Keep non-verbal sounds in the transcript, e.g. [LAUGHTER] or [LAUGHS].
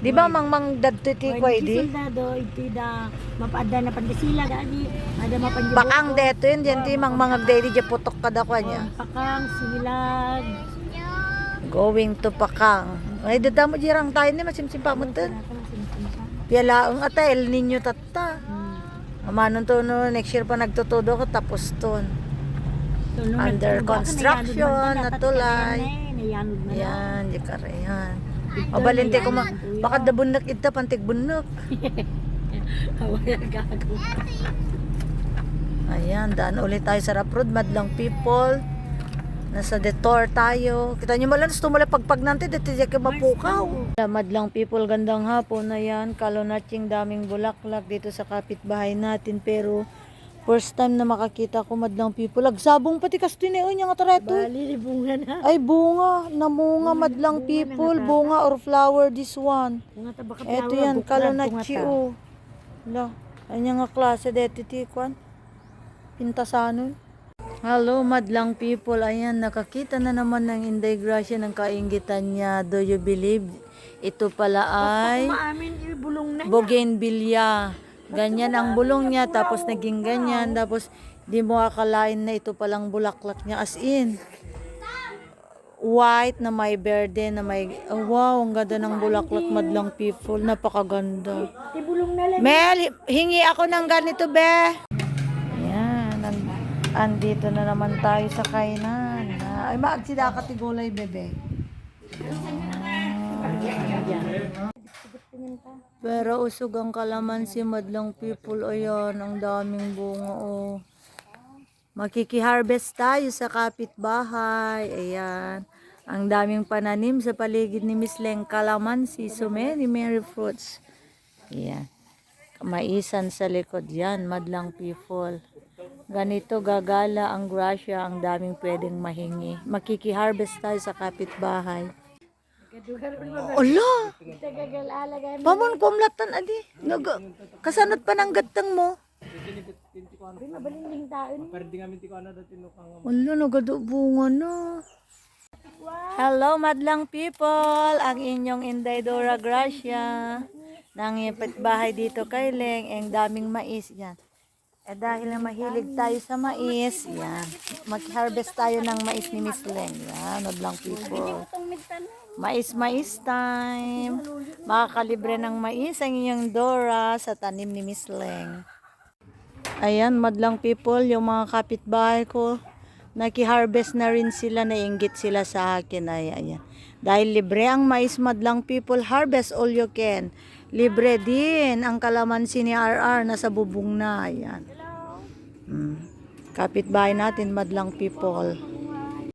Di ba mang mang dadto ti Why kway di? di? Soldado, iti da mapaada na pandesila gani. Ada mapanjubo. Bakang deto yun, diyan ti mang mga daily di putok kada kwa niya. Pakang, silag. Going to Pakang. Ay, dada mo jirang tayo ni masimsim pa mo ten. Piyalaang ata, El Nino tata. Amanon to no, next year pa nagtutudo ko tapos ton. Under construction, natulay. Yan, di ka rin yan. Mabalinte ko ma, baka dabunak ita, pantig bunak. Hawaya [LAUGHS] gago. Ayan, daan ulit tayo sa Road, madlang people. Nasa detour tayo. Kita nyo malan, tumula pagpag nanti, dito siya mapukaw. Madlang people, gandang hapon na yan. Kalonaching daming bulaklak dito sa kapitbahay natin. Pero, first time na makakita ko madlang people. Agsabong pati kasto ni nga tareto. Bali, libungan na. Ay, bunga. Namunga madlang people. Bunga or flower this one. Eto yan, kalonachi o. La, anya nga klase deti ti kwan. Pintasanon. Hello, madlang people. Ayan, nakakita na naman ng Inday Gracia ng kaingitan niya. Do you believe? Ito pala ay Maamin, ibulong na. bougainvillea. Ganyan ang bulong niya, tapos naging ganyan, tapos di mo akalain na ito palang bulaklak niya. As in, white na may verde na may, oh, wow, ang ganda ng bulaklak madlang people. Napakaganda. Mel, hingi ako ng ganito, be. Yan, an- andito na naman tayo sa kainan. Ay, maagsida ka tigulay, bebe. Pero usog ang kalamansi, madlang people. Ayan, ang daming bunga, oh. Makikiharvest tayo sa kapitbahay. Ayan. Ang daming pananim sa paligid ni Miss Leng Kalamansi. So many, many fruits. Ayan. Maisan sa likod yan, madlang people. Ganito gagala ang grasya, ang daming pwedeng mahingi. Makikiharvest tayo sa kapitbahay. Ala! Pamon kumlatan adi. Nag kasanod pa ng gatang mo. Mabalinding taon. Wala, nagado bunga na. Hello, madlang people! Ang inyong Inday Dora Gracia. Nang bahay dito kay Leng, ang daming mais. Yan. Eh dahil na mahilig tayo sa mais, yan. Mag-harvest tayo ng mais ni Miss Leng. Yan, madlang people. Mais, mais time. Makakalibre ng mais ang inyong Dora sa tanim ni Miss Leng. Ayan, madlang people, yung mga kapitbahay ko, naki-harvest na rin sila, nainggit sila sa akin. Ay, ayan. Dahil libre ang mais madlang people, harvest all you can. Libre din ang kalamansi ni RR, nasa bubong na. Ayan. Mm. Kapitbahay natin, madlang people.